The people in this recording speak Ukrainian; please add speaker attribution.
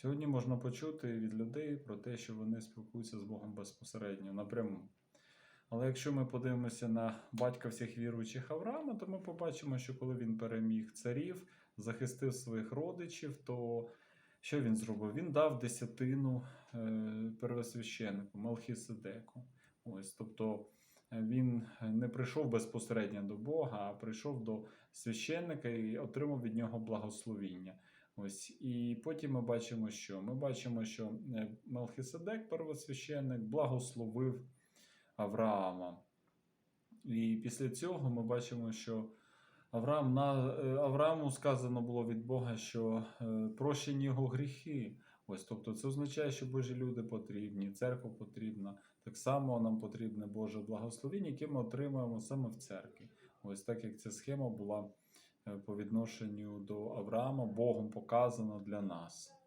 Speaker 1: Сьогодні можна почути від людей про те, що вони спілкуються з Богом безпосередньо, напряму. Але якщо ми подивимося на батька всіх віруючих Авраама, то ми побачимо, що коли він переміг царів, захистив своїх родичів, то що він зробив? Він дав десятину е, первосвященнику Мелхіседеку. Ось, тобто е, він не прийшов безпосередньо до Бога, а прийшов до священника і отримав від нього благословіння. Ось і потім ми бачимо, що ми бачимо, що е, Мелхиседек, первосвященник, благословив Авраама. І після цього ми бачимо, що Авраам, е, Аврааму сказано було від Бога, що е, прощені його гріхи. Ось, тобто це означає, що Божі люди потрібні, церква потрібна. Так само нам потрібне Боже благословіння, яке ми отримуємо саме в церкві. Ось так як ця схема була по відношенню до Авраама, Богом показано для нас.